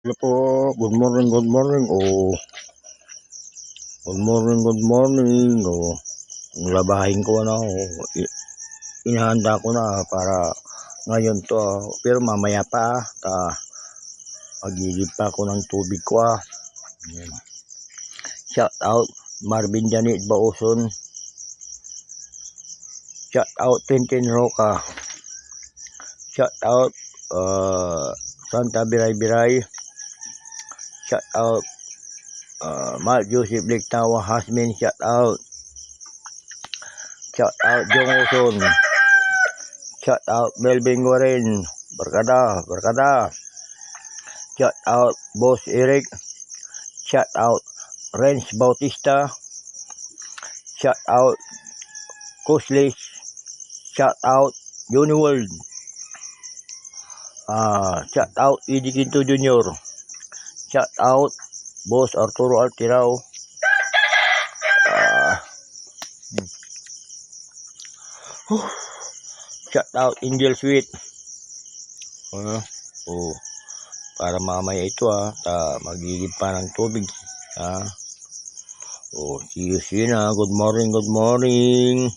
Hello po, good morning, good morning. Oh. Good morning, good morning. Oh. Labahin ko na. Oh. I- Inahanda ko na para ngayon to. ah. Pero mamaya pa. ah. Ta magigib pa ako ng tubig ko. Ah. Shout out Marvin Janet Bauson. Shout out Tintin Roca. Shout out uh, Santa Biray Biray. Shout out uh, Mark Joseph Liktawa Hasmin. Shout out. Shout out Jong Oson. Shout out Melvin Guarin. Barkada, barkada. Shout out Boss Eric. Shout out Renz Bautista. Shout out Kuslis. Shout out Johnny World. Ah, shout out Eddie Quinto Jr. Shout out Boss Arturo Altirao. Ah, hmm. Huh. Shout out Angel Sweet. Ah, oh, para mamaya ito ah, ta magigib pa ng tubig. Ah. Oh, see you, you na. Good morning, good morning.